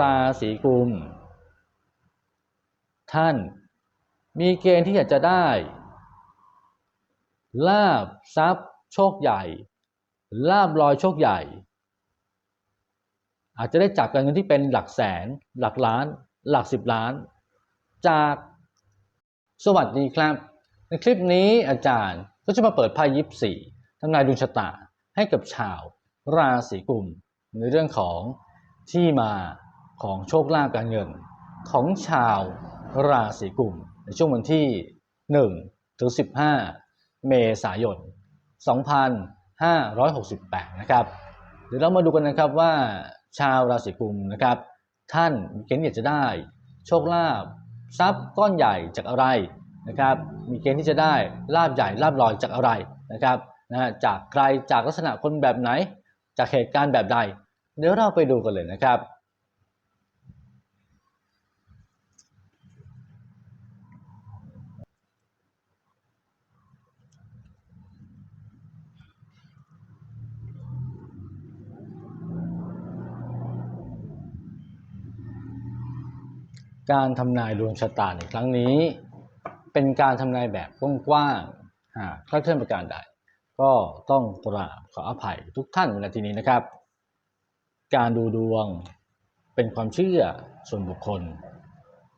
ราศีกุม ท่านมีเกณฑ์ที่อยากจะได้ ลาบทรัพย์โชคใหญ่ ลาบลอยโชคใหญ่ อาจจะได้จับกันเงินที่เป็นหลักแสน หลักล้าน หลักสิบล้าน จากสวัสดีครับ ในคลิปนี้อาจารย์ก็จะมาเปิดไพ่ยิปสีทำนายดวงชะตาให้กับชาวราศีกุมในเรื่องของที่มา ของโชคลาภการเงิน ของชาวราศีกุมในช่วงวันที่1ถึง15 เมษายน 2568 นะครับ เดี๋ยวเรามาดูกันนะครับว่าชาวราศีกุมนะครับ ท่านมีเกณฑ์อยากจะได้ โชคลาภทรัพย์ก้อนใหญ่จากอะไรนะครับ มีเกณฑ์ที่จะได้ลาบใหญ่ลาบลอยจากอะไรนะครับนะฮะจากใครจากลักษณะคนแบบไหน จากเหตุการณ์แบบใด เดี๋ยวเราไปดูกันเลยนะครับ การทำนายดวงชะตาในครั้งนี้ เป็นการทำนายแบบกว้างๆหากคลาดเคลื่อนประการใด ก็ต้องกราบขออภัยทุกท่านในทีนี้นะครับ การดูดวงเป็นความเชื่อส่วนบุคคล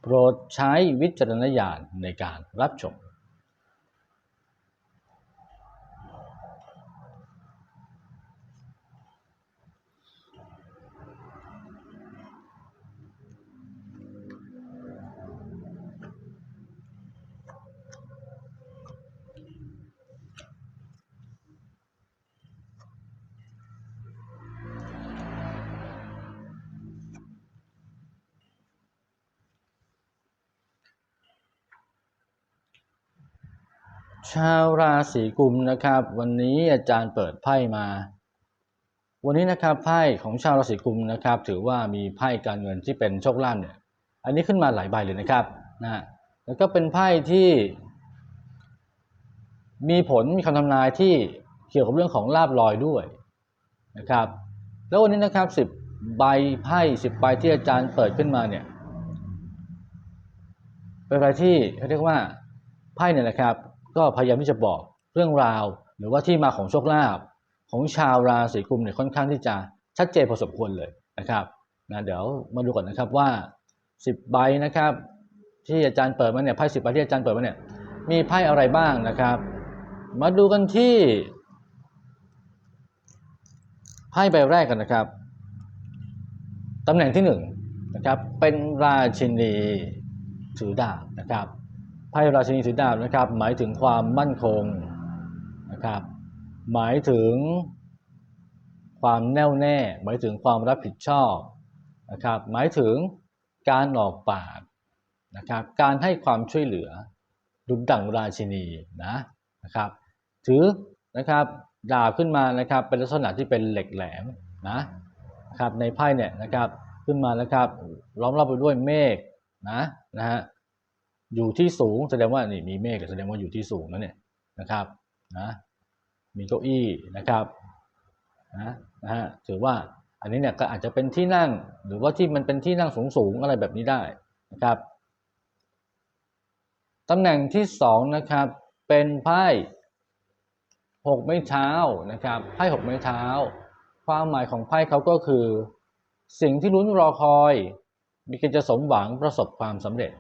โปรดใช้วิจารณญาณในการรับชม ชาวราศีกุมนะครับ วันนี้อาจารย์เปิดไพ่มา วันนี้นะครับไพ่ของชาวราศีกุมนะครับ ถือว่ามีไพ่การเงินที่เป็นโชคลาภเนี่ยอันนี้ขึ้นมาหลายใบเลยนะครับนะแล้วก็เป็นไพ่ที่ มีผลมีคำทำนายที่เกี่ยวกับเรื่องของลาบลอยด้วยนะครับ แล้ววันนี้นะครับสิบใบไพ่สิบใบที่อาจารย์เปิดขึ้นมาเนี่ยเป็นอะไรที่เขาเรียกว่าไพ่เนี่ยนะครับ ก็พยายามที่จะบอกเรื่องราว หรือว่าที่มาของโชคลาภของชาวราศีกุมเนี่ยค่อนข้างที่จะชัดเจนพอสมควรเลยนะครับนะเดี๋ยวมาดูก่อนนะครับว่า 10 ใบนะครับ ที่อาจารย์เปิดมาเนี่ยไพ่สิบใบที่อาจารย์เปิดมาเนี่ยมีไพ่อะไรบ้างนะครับ มาดูกันที่ไพ่ใบแรกกันนะครับตำแหน่งที่หนึ่งนะครับเป็นราชินีถือดาบนะครับ ไพ่ราชินีถือดาบนะครับ หมายถึงความมั่นคงนะครับหมายถึงความแน่วแน่ หมายถึงความรับผิดชอบนะครับหมายถึงการออกปากนะครับการให้ความช่วยเหลือดุจดั่งราชินีนะนะครับถือนะครับดาบขึ้นมานะครับเป็นลักษณะที่เป็นเหล็กแหลมนะนะครับในไพ่เนี่ยนะครับขึ้นมานะครับล้อมรอบไปด้วยเมฆนะนะฮะ อยู่ที่สูงแสดงว่านี่มีเมฆแสดงว่าอยู่ที่สูงนะเนี่ยนะครับนะมีเก้าอี้นะครับนะนะฮะถือว่าอันนี้เนี่ยก็อาจจะเป็นที่นั่งหรือว่าที่มันเป็นที่นั่งสูงสูงๆอะไรแบบนี้ได้นะครับตำแหน่งที่สองนะครับเป็นไพ่หกไม้เท้านะครับไพ่หกไม้เท้า ความหมายของไพ่เขาก็คือ สิ่งที่ลุ้นรอคอย มีเกณฑ์จะสมหวังประสบความสำเร็จ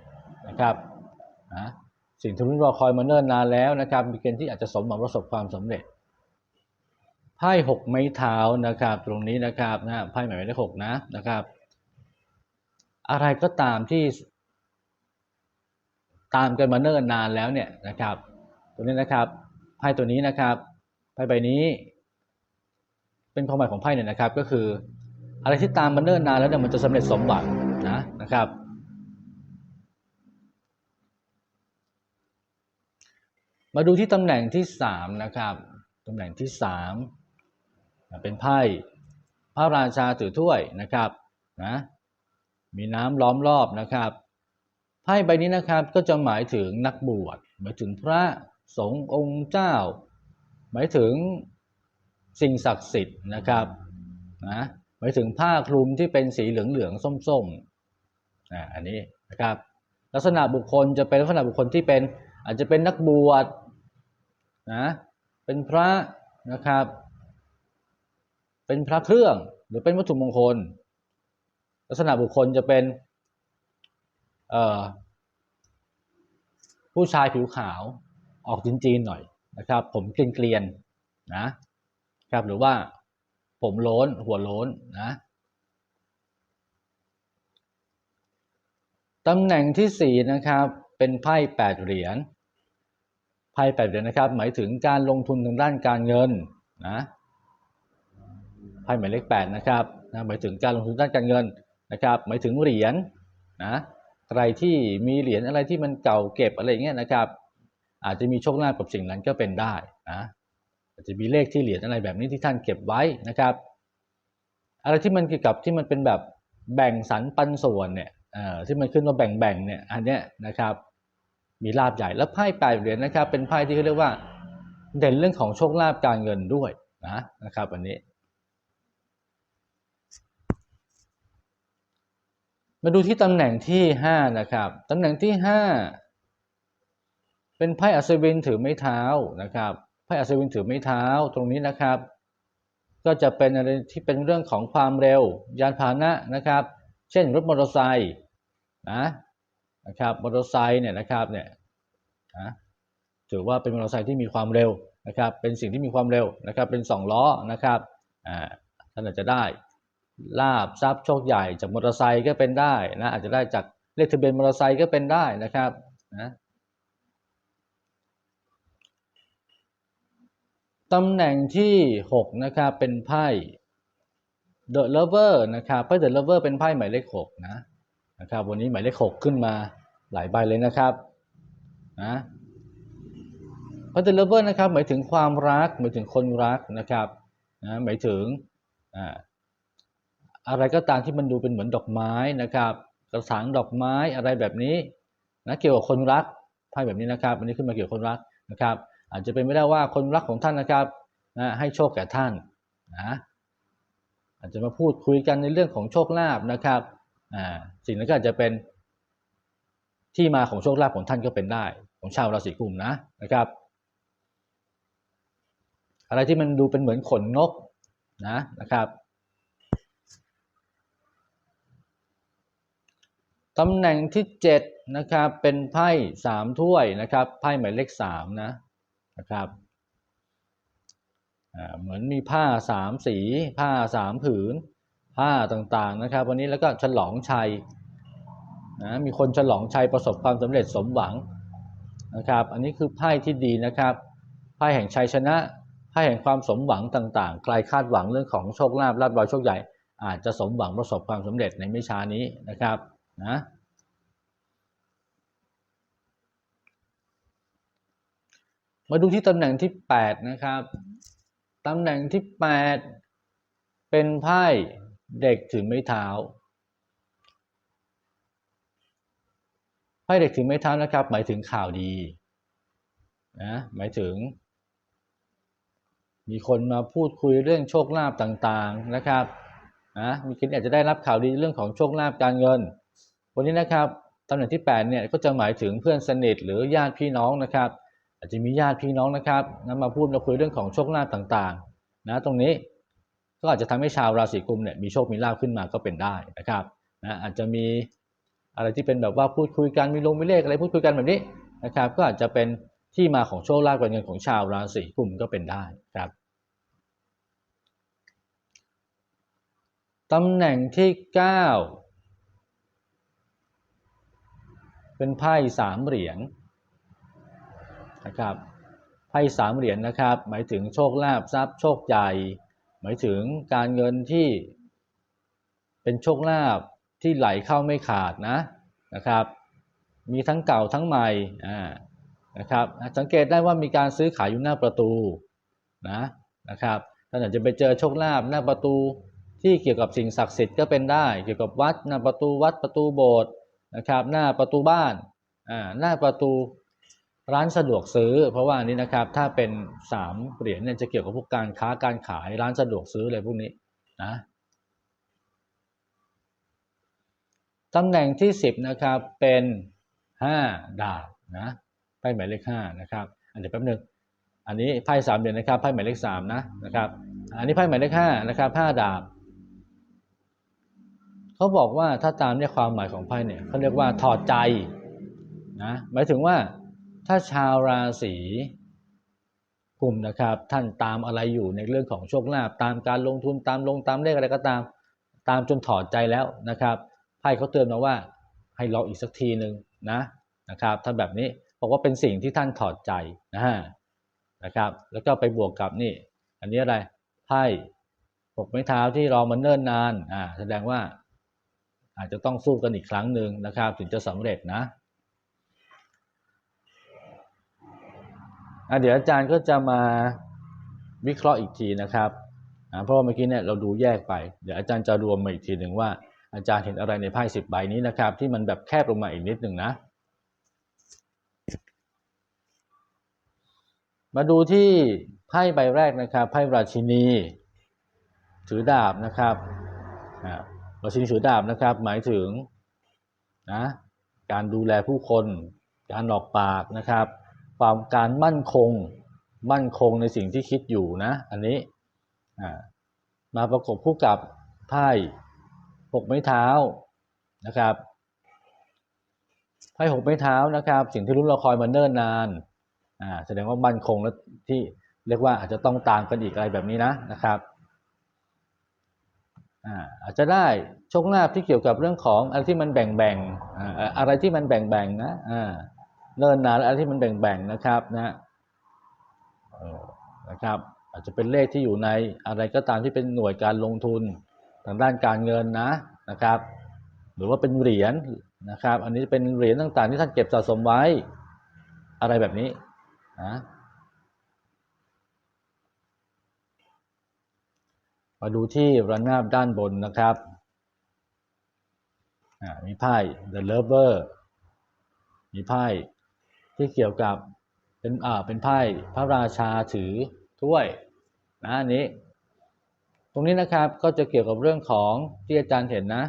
นะครับ นะสิ่งที่รุ่นรอคอยมาเนิ่นนานแล้วนะครับ มีเกณฑ์ที่อาจจะสมหวังประสบความสำเร็จไพ่หกไม้เท้านะครับ ตรงนี้นะครับนะไพ่หมายเลขหกนะนะครับ อะไรก็ตามที่ ตามกันมาเนิ่นนานแล้วเนี่ยนะครับ ตัวนี้นะครับไพ่ตัวนี้นะครับไพ่ใบนี้ เป็นความหมายของไพ่เนี่ยนะครับ ก็คือ อะไรที่ตามมาเนิ่นนานแล้วเนี่ยมันจะสำเร็จสมหวังนะนะครับ มาดูที่ตำแหน่งที่สามนะครับตำแหน่งที่สามเป็นไพ่พระราชาถือถ้วยนะครับนะมีน้ำล้อมรอบนะครับไพ่ใบนี้นะครับก็จะหมายถึงนักบวชหมายถึงพระสงฆ์องค์เจ้า หมายถึงสิ่งศักดิ์สิทธิ์นะครับนะหมายถึงผ้าคลุมที่เป็นสีเหลืองๆส้มๆอ่าอันนี้นะครับ ลักษณะบุคคลจะเป็นลักษณะบุคคลที่เป็นอาจจะเป็นนักบวช นะเป็นพระนะครับ เป็นพระเครื่องหรือเป็นวัตถุมงคล ลักษณะบุคคลจะเป็นผู้ชายผิวขาวออกจีนๆหน่อยนะครับ ผมเกลียนๆนะครับหรือว่าผมโล้นหัวโล้นนะตำแหน่งที่สี่นะครับ เป็นไพ่แปดเหรียญ ไพ่แปดเหรียญนะครับ หมายถึงการลงทุนทางด้านการเงินนะไพ่หมายเลขแปดนะครับนะหมายถึงการลงทุนด้านการเงินนะครับ หมายถึงเหรียญนะใครที่มีเหรียญอะไรที่มันเก่าเก็บอะไรเงี้ยนะครับ อาจจะมีโชคลาภกับสิ่งนั้นก็เป็นได้นะอาจจะมีเลขที่เหรียญอะไรแบบนี้ที่ท่านเก็บไว้นะครับ อะไรที่มันเกี่ยวกับที่มันเป็นแบบแบ่งสรรปันส่วนเนี่ยที่มันขึ้นมาแบ่งๆเนี่ยอันเนี้ยนะครับ มีลาบใหญ่ แล้วไพ่แปดเหรียญนะครับ เป็นไพ่ที่เขาเรียกว่า เด่นเรื่องของโชคลาภการเงินด้วยนะนะครับอันนี้ มาดูที่ตำแหน่งที่ห้านะครับตำแหน่งที่ห้าเป็นไพ่อัศวินถือไม้เท้านะครับไพ่อัศวินถือไม้เท้าตรงนี้นะครับ ก็จะเป็นอะไรที่เป็นเรื่องของความเร็ว ยานพาหนะนะครับ เช่นรถมอเตอร์ไซค์นะ นะครับมอเตอร์ไซค์เนี่ยนะครับเนี่ยนะถือว่าเป็นมอเตอร์ไซค์ที่มีความเร็วนะครับ เป็นสิ่งที่มีความเร็วนะครับ เป็นสองล้อนะครับอ่าท่านอาจจะได้ลาบทรัพย์โชคใหญ่จากมอเตอร์ไซค์ก็เป็นได้นะอาจจะได้จากเลขทะเบียนมอเตอร์ไซค์ก็เป็นได้นะครับนะตำแหน่งที่ 6 นะครับเป็นไพ่ The Lover นะครับไพ่ The Lover เป็นไพ่หมายเลข6นะนะครับวันนี้หมายเลข 6 ขึ้นมา หลายใบเลยนะครับนะไพ่ The Lover นะครับหมายถึงความรักหมายถึงคนรักนะครับนะหมายถึงอ่าอะไรก็ตามที่มันดูเป็นเหมือนดอกไม้นะครับ กระถางดอกไม้อะไรแบบนี้นะเกี่ยวกับคนรักไพ่แบบนี้นะครับอันนี้ขึ้นมาเกี่ยวกับคนรักนะครับ อาจจะเป็นไม่ได้ว่าคนรักของท่านนะครับนะให้โชคแก่ท่านนะอาจจะมาพูดคุยกันในเรื่องของโชคลาภนะครับอ่าสิ่งนั้นก็อาจจะเป็น ที่มาของโชคลาภของท่านก็เป็นได้ ของชาวราศีกุมนะนะครับ อะไรที่มันดูเป็นเหมือนขนนกนะนะครับตำแหน่งที่7นะครับเป็นไพ่สามถ้วยนะครับไพ่หมายเลขสามนะนะครับเหมือนมีผ้าสามสี ผ้าสามผืน ผ้าต่างๆนะครับ วันนี้แล้วก็ฉลองชัย นะมีคนฉลองชัยประสบความสำเร็จสมหวังนะครับ อันนี้คือไพ่ที่ดีนะครับไพ่แห่งชัยชนะไพ่แห่งความสมหวังต่างๆ ใครคาดหวังเรื่องของโชคลาภลาภลอยโชคใหญ่ อาจจะสมหวังประสบความสำเร็จในไม่ช้านี้นะครับนะมาดูที่ตำแหน่งที่ 8 นะครับตำแหน่งที่ 8 เป็นไพ่เด็กถือไม้เท้า ไพ่เด็กถือไม้เท้านะครับ หมายถึงข่าวดีนะหมายถึง มีคนมาพูดคุยเรื่องโชคลาภต่างๆนะครับนะมีคนอาจจะได้รับข่าวดีเรื่องของโชคลาภการเงิน วันนี้นะครับตำแหน่งที่8เนี่ยก็จะหมายถึงเพื่อนสนิทหรือญาติพี่น้องนะครับ อาจจะมีญาติพี่น้องนะครับนะมาพูดมาคุยเรื่องของโชคลาภต่างๆนะตรงนี้ก็อาจจะทำให้ชาวราศีกุมเนี่ยมีโชคมีลาภขึ้นมาก็เป็นได้นะครับนะอาจจะมี อะไรที่เป็นแบบว่าพูดคุยกันมีลงมีเลขอะไรพูดคุยกันแบบนี้นะครับก็อาจจะเป็นที่มาของโชคลาภการเงินของชาวราศีกุมก็เป็นได้ครับตำแหน่งที่ 9 เป็นไพ่สามเหรียญนะครับไพ่สามเหรียญนะครับ หมายถึงโชคลาภทรัพย์โชคใหญ่ หมายถึงการเงินที่เป็นโชคลาภ ที่ไหลเข้าไม่ขาดนะนะครับ มีทั้งเก่าทั้งใหม่อ่านะครับสังเกตได้ว่ามีการซื้อขายอยู่หน้าประตูนะนะครับท่านอาจจะไปเจอโชคลาภหน้าประตูที่เกี่ยวกับสิ่งศักดิ์สิทธิ์ก็เป็นได้ เกี่ยวกับวัดหน้าประตูวัดประตูโบสถ์นะครับ หน้าประตูบ้านอ่าหน้าประตูร้านสะดวกซื้อ เพราะว่านี้นะครับถ้าเป็นสามเหรียญเนี่ยจะเกี่ยวกับพวกการค้าการขายร้านสะดวกซื้ออะไรพวกนี้นะ ตำแหน่งที่สิบนะครับเป็นห้าดาบนะไพ่หมายเลขห้านะครับอันเดี๋ยวแป๊บนึงอันนี้ไพ่สามเหรียญนะครับไพ่หมายเลขสามนะนะครับอันนี้ไพ่หมายเลขห้านะครับห้าดาบเขาบอกว่าถ้าตามเนี่ยความหมายของไพ่เนี่ยเขาเรียกว่าถอดใจนะหมายถึงว่าถ้าชาวราศีกลุ่มนะครับ ท่านตามอะไรอยู่ในเรื่องของโชคลาภตามการลงทุนตามลงตามเลขอะไรก็ตาม ตามจนถอดใจแล้วนะครับ ไพ่เขาเตือนมาว่าให้รออีกสักทีหนึ่งนะนะครับถ้าแบบนี้บอกว่าเป็นสิ่งที่ท่านถอดใจนะฮะนะครับ แล้วก็ไปบวกกับนี่ อันนี้อะไรไพ่หกไม้เท้าที่รอมันเนิ่นนานอ่าแสดงว่า อาจจะต้องสู้กันอีกครั้งหนึ่งนะครับ ถึงจะสำเร็จนะอะเดี๋ยวอาจารย์ก็จะมาวิเคราะห์อีกทีนะครับ เพราะว่าเมื่อกี้เนี่ยเราดูแยกไป เดี๋ยวอาจารย์จะรวมมาอีกทีหนึ่งว่า อาจารย์เห็นอะไรในไพ่สิบใบนี้นะครับ ที่มันแบบแคบลงมาอีกนิดหนึ่งนะ มาดูที่ไพ่ใบแรกนะครับไพ่ราชินี ถือดาบนะครับราชินีถือดาบนะครับ หมายถึงนะการดูแลผู้คน การออกปากนะครับ ความการมั่นคงมั่นคงในสิ่งที่คิดอยู่นะ อันนี้มาประกบคู่กับไพ่ กไม้เท้านะครับไพ่หกไม้เท้านะครับ สิ่งที่รุ้นเราคอยมาเนิ่นนานอ่าแสดงว่ามั่นคงและที่เรียกว่าอาจจะต้องตามกันอีกอะไรแบบนี้นะนะครับอ่าอาจจะได้โชคลาภที่เกี่ยวกับเรื่องของอะไรที่มันแบ่งแบ่งๆอ่าอะไรที่มันแบ่งแบ่งๆนะอ่าเนิ่นนานและอะไรที่มันแบ่งแบ่งๆนะครับนะนะครับ อาจจะเป็นเลขที่อยู่ในอะไรก็ตามที่เป็นหน่วยการลงทุน ทางด้านการเงินนะนะครับ หรือว่าเป็นเหรียญนะครับ อันนี้เป็นเหรียญต่างๆ ที่ท่านเก็บสะสมไว้อะไรแบบนี้นะมาดูที่ระนาบด้านบนนะครับมีไพ่ The Lover มีไพ่ที่เกี่ยวกับเป็นอ่าเป็นไพ่พระราชาถือถ้วยนะอันนี้ รงนี้นะครับก็จะเกี่ยวกับเรื่องของที่อาจารย์เห็นนะ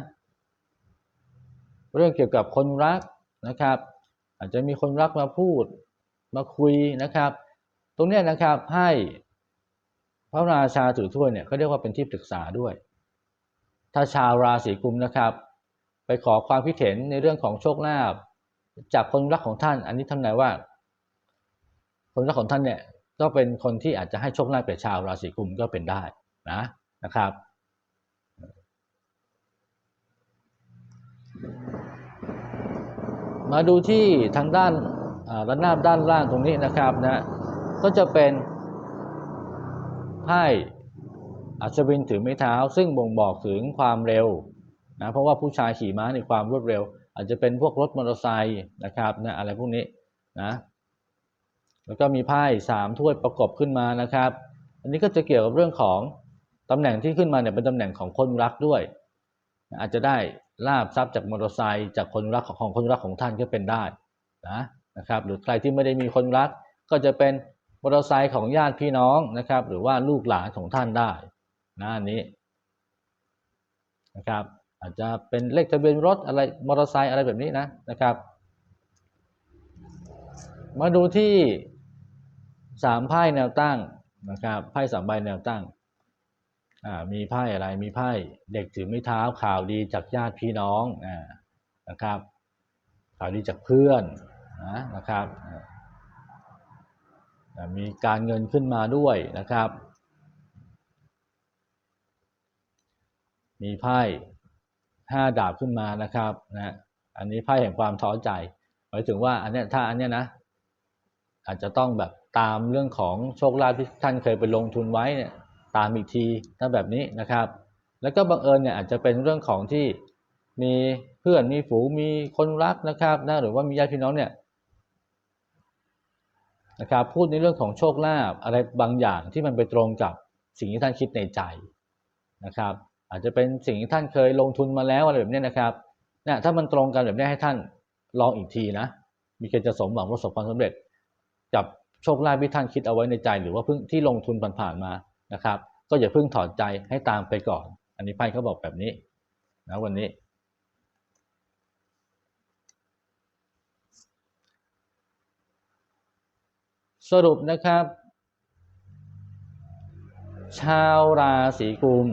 เรื่องเกี่ยวกับคนรักนะครับ อาจจะมีคนรักมาพูดมาคุยนะครับ ตรงนี้นะครับให้พระราชาถือถ้วยเนี่ยเขาเรียกว่าเป็นที่ปรึกษาด้วย ถ้าชาวราศีกุมนะครับ ไปขอความคิดเห็นในเรื่องของโชคลาภจากคนรักของท่าน อันนี้ทำนายว่า คนรักของท่านเนี่ยก็เป็นคนที่อาจจะให้โชคลาภแก่ชาวราศีกุมก็เป็นได้นะ นะครับ มาดูที่ทางด้านระนาบด้านล่างตรงนี้นะครับนะก็จะเป็นไพ่อัศวินถือไม้เท้า ซึ่งบ่งบอกถึงความเร็วนะเพราะว่าผู้ชายขี่ม้าในความรวดเร็ว อาจจะเป็นพวกรถมอเตอร์ไซค์นะครับนะอะไรพวกนี้นะแล้วก็มีไพ่สามถ้วยประกบขึ้นมานะครับ อันนี้ก็จะเกี่ยวกับเรื่องของ ตำแหน่งที่ขึ้นมาเนี่ยเป็นตำแหน่งของคนรักด้วย อาจจะได้ลาบทรัพย์จากมอเตอร์ไซค์จากคนรักของคนรักของท่านก็เป็นได้นะนะครับ หรือใครที่ไม่ได้มีคนรัก ก็จะเป็นมอเตอร์ไซค์ของญาติพี่น้องนะครับ หรือว่าลูกหลานของท่านได้นะอันนี้นะครับ อาจจะเป็นเลขทะเบียนรถอะไรมอเตอร์ไซค์อะไรแบบนี้นะนะครับ มาดูที่สามไพ่แนวตั้งนะครับไพ่สามใบแนวตั้ง มีไพ่อะไรมีไพ่เด็กถือไม้เท้าข่าวดีจากญาติพี่น้องนะครับ ข่าวดีจากเพื่อนนะนะครับ มีการเงินขึ้นมาด้วยนะครับ มีไพ่ห้าดาบขึ้นมานะครับนะอันนี้ไพ่แห่งความท้อใจหมายถึงว่าอันนี้ถ้าอันนี้นะอาจจะต้องแบบตามเรื่องของโชคลาภที่ท่านเคยไปลงทุนไว้เนี่ย ตามอีกทีถ้าแบบนี้นะครับ แล้วก็บังเอิญเนี่ยอาจจะเป็นเรื่องของที่มีเพื่อนมีฝูงมีคนรักนะครับนะหรือว่ามีญาติพี่น้องเนี่ยนะครับพูดในเรื่องของโชคลาภอะไรบางอย่างที่มันไปตรงกับสิ่งที่ท่านคิดในใจนะครับ อาจจะเป็นสิ่งที่ท่านเคยลงทุนมาแล้วอะไรแบบนี้นะครับเนี่ยถ้ามันตรงกันแบบนี้ให้ท่านลองอีกทีนะ มีเกณฑ์จะสมหวังประสบความสำเร็จ กับโชคลาภที่ท่านคิดเอาไว้ในใจ หรือว่าเพิ่งที่ลงทุนผ่านๆมา นะครับ ก็อย่าเพิ่งถอดใจให้ตามไปก่อน อันนี้ไพ่เขาบอกแบบนี้นะวันนี้ สรุปนะครับ ชาวราศีกุม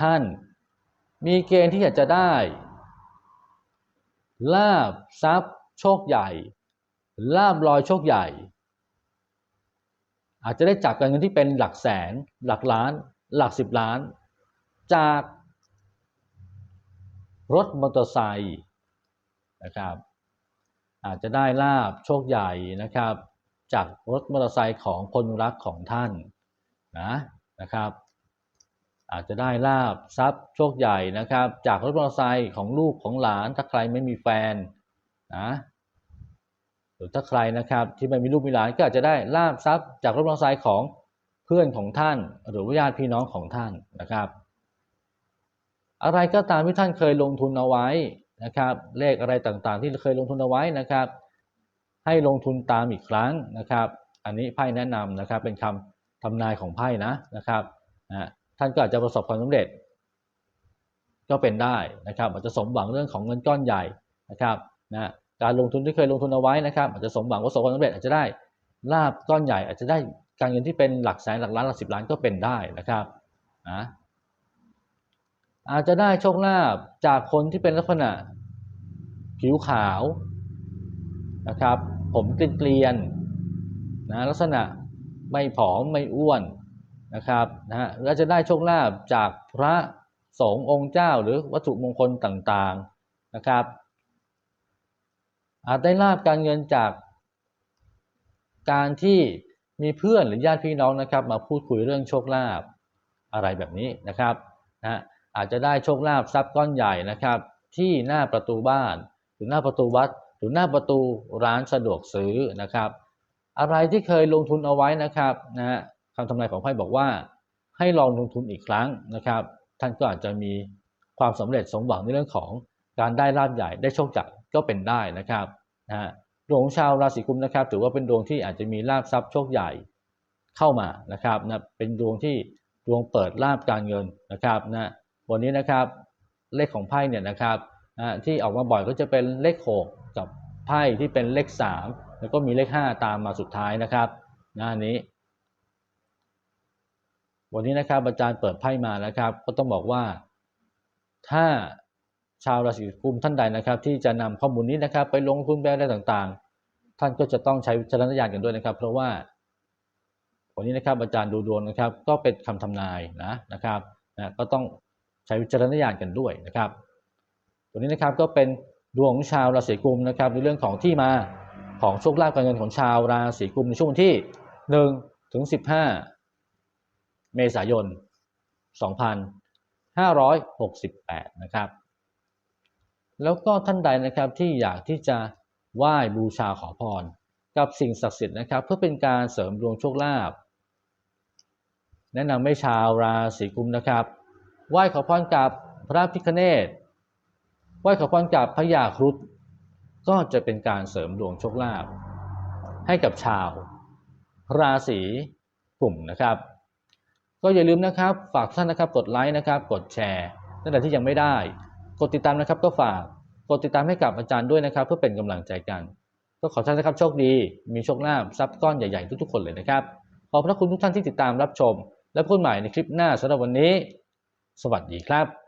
ท่านมีเกณฑ์ที่อยากจะได้ ลาบทรัพย์โชคใหญ่ ลาบลอยโชคใหญ่ อาจจะได้จับกันเงินที่เป็นหลักแสน หลักล้าน หลักสิบล้าน จากรถมอเตอร์ไซค์นะครับ อาจจะได้ลาบโชคใหญ่นะครับ จากรถมอเตอร์ไซค์ของคนรักของท่านนะนะครับ อาจจะได้ลาบทรัพย์โชคใหญ่นะครับ จากรถมอเตอร์ไซค์ของลูกของหลานถ้าใครไม่มีแฟนนะ หรือถ้าใครนะครับที่ไม่มีลูกมีหลานก็อาจจะได้ลาบทรัพย์จากรถมอเตอร์ไซค์ของเพื่อนของท่าน หรือว่าญาติพี่น้องของท่านนะครับ อะไรก็ตามที่ท่านเคยลงทุนเอาไว้นะครับ เลขอะไรต่างๆ ที่เคยลงทุนเอาไว้นะครับ ให้ลงทุนตามอีกครั้งนะครับ อันนี้ไพ่แนะนำนะครับเป็นคำทำนายของไพ่นะนะครับนะท่านก็อาจจะประสบความสำเร็จ ก็เป็นได้นะครับอาจจะสมหวังเรื่องของเงินก้อนใหญ่นะครับนะ การลงทุนที่เคยลงทุนเอาไว้นะครับอาจจะสมหวังประสบความสำเร็จอาจจะได้ลาบก้อนใหญ่อาจจะได้การเงินที่เป็นหลักแสนหลักล้านหลักสิบล้านก็เป็นได้นะครับนะอาจจะได้โชคลาภจากคนที่เป็นลักษณะผิวขาวนะครับ ผมเกลียนๆนะลักษณะไม่ผอมไม่อ้วนนะครับนะฮะและจะได้โชคลาภจากพระสงฆ์องค์เจ้าหรือวัตถุมงคลต่างๆนะครับ อาจได้ลาบการเงินจากการที่มีเพื่อนหรือญาติพี่น้องนะครับ มาพูดคุยเรื่องโชคลาภอะไรแบบนี้นะครับนะอาจจะได้โชคลาภทรัพย์ก้อนใหญ่นะครับ ที่หน้าประตูบ้าน หรือหน้าประตูวัด หรือหน้าประตูร้านสะดวกซื้อนะครับ อะไรที่เคยลงทุนเอาไว้นะครับนะฮะคำทำนายของไพ่บอกว่า ให้ลองลงทุนอีกครั้งนะครับ ท่านก็อาจจะมีความสำเร็จสมหวังในเรื่องของการได้ลาบใหญ่ได้โชคใหญ่ ก็เป็นได้นะครับนะฮะดวงของชาวราศีกุมนะครับ ถือว่าเป็นดวงที่อาจจะมีลาบทรัพย์โชคใหญ่เข้ามานะครับนะเป็นดวงที่ดวงเปิดลาบการเงินนะครับนะวันนี้นะครับเลขของไพ่เนี่ยนะครับนะที่ออกมาบ่อยก็จะเป็นเลข6กับไพ่ที่เป็นเลข 3 แล้วก็มีเลข 5 ตามมาสุดท้ายนะครับนะอันนี้ วันนี้นะครับอาจารย์เปิดไพ่มานะครับ ก็ต้องบอกว่าถ้า ชาวราศีกุมท่านใดนะครับ ที่จะนำข้อมูลนี้นะครับ ไปลงทุนแบรนด์อะไรต่างๆ ท่านก็จะต้องใช้วิจารณญาณกันด้วยนะครับ เพราะว่าวันนี้นะครับอาจารย์ดูดวงนะครับ ก็เป็นคำทำนายนะนะครับนะก็ต้องใช้วิจารณญาณกันด้วยนะครับตัวนี้นะครับก็เป็นดวงของชาวราศีกุมนะครับในเรื่องของที่มาของโชคลาภการเงินของชาวราศีกุมในช่วงวันที่1ถึง15 เมษายน 2568 นะครับ แล้วก็ท่านใดนะครับที่อยากที่จะไหว้บูชาขอพร กับสิ่งศักดิ์สิทธิ์นะครับ เพื่อเป็นการเสริมดวงโชคลาภแนะนำให้ชาวราศีกุมนะครับ ไหว้ขอพรกับพระพิฆเนศไหว้ขอพรกับพระยาครุฑก็จะเป็นการเสริมดวงโชคลาภให้กับชาว ราศีกลุ่มนะครับ ก็อย่าลืมนะครับฝากท่านนะครับกดไลค์นะครับ กดแชร์ตั้งแต่ที่ยังไม่ได้ กดติดตามนะครับก็ฝากกดติดตามให้กับอาจารย์ด้วยนะครับ เพื่อเป็นกำลังใจกัน ก็ขอท่านนะครับโชคดี มีโชคลาภทรัพย์ก้อนใหญ่ๆทุกๆคนเลยนะครับ ขอบพระคุณทุกท่านที่ติดตามรับชม และพบกันใหม่ในคลิปหน้าสำหรับวันนี้ สวัสดีครับ